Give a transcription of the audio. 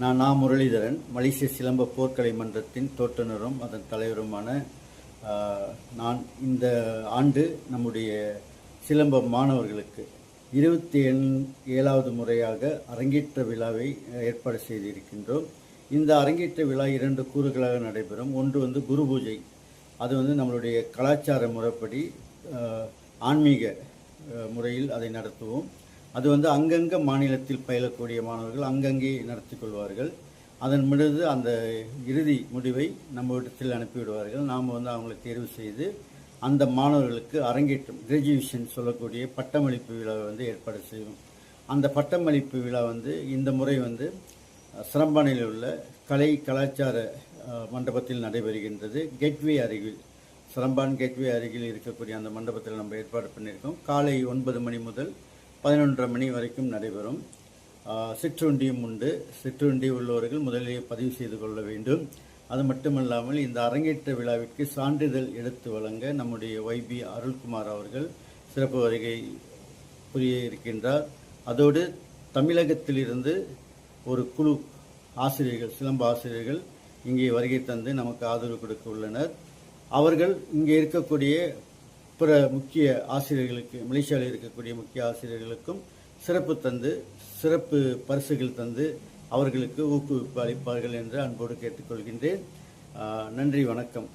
நான் நா முரளிதரன் மலேசிய சிலம்ப போர்க்கலை மன்றத்தின் தோற்றுநரும் அதன் தலைவருமான நான் இந்த ஆண்டு நம்முடைய சிலம்ப மாணவர்களுக்கு இருபத்தி ஏழாவது முறையாக அரங்கேற்ற விழாவை ஏற்பாடு செய்திருக்கின்றோம். இந்த அரங்கேற்ற விழா இரண்டு கூறுகளாக நடைபெறும். ஒன்று வந்து குரு பூஜை அது வந்து நம்மளுடைய கலாச்சார முறைப்படி ஆன்மீக முறையில் அதை நடத்துவோம். அது வந்து அங்கங்க மாநிலத்தில் பயிலக்கூடிய மாணவர்கள் அங்கங்கே நடத்தி கொள்வார்கள். அதன் பிறகு அந்த இறுதி முடிவை நம்ம இடத்தில் அனுப்பிவிடுவார்கள். நாம் வந்து அவங்களை தேர்வு செய்து அந்த மாணவர்களுக்கு அரங்கேற்றம் கிராஜுவேஷன் சொல்லக்கூடிய பட்டமளிப்பு விழாவை வந்து ஏற்பாடு செய்வோம். அந்த பட்டமளிப்பு விழா வந்து இந்த முறை வந்து சிரம்பானையில் உள்ள கலை கலாச்சார மண்டபத்தில் நடைபெறுகின்றது. கேட்வே அருகில் சிரம்பான் கேட்வே அருகில் இருக்கக்கூடிய அந்த மண்டபத்தில் நம்ம ஏற்பாடு பண்ணியிருக்கோம். காலை ஒன்பது மணி முதல் பதினொன்றரை மணி வரைக்கும் நடைபெறும். சிற்றுண்டியும் உண்டு. சிற்றுண்டி உள்ளவர்கள் முதலிலே பதிவு செய்து கொள்ள வேண்டும். அது மட்டுமல்லாமல் இந்த அரங்கேற்ற விழாவிற்கு சான்றிதழ் எடுத்து வழங்க நம்முடைய ஒய்பி அருள்குமார் அவர்கள் சிறப்பு வருகை புரிய இருக்கின்றார். அதோடு தமிழகத்திலிருந்து ஒரு குழு ஆசிரியர்கள் சிலம்ப ஆசிரியர்கள் இங்கே வருகை தந்து நமக்கு ஆதரவு கொடுக்க உள்ளனர். அவர்கள் இங்கே இருக்கக்கூடிய பிற முக்கிய ஆசிரியர்களுக்கு மலேசியாவில் இருக்கக்கூடிய முக்கிய ஆசிரியர்களுக்கும் சிறப்பு தந்து சிறப்பு பரிசுகள் தந்து அவர்களுக்கு ஊக்குவிப்பு அளிப்பார்கள் என்று அன்போடு கேட்டுக்கொள்கின்றேன். ஆஹ் நன்றி வணக்கம்.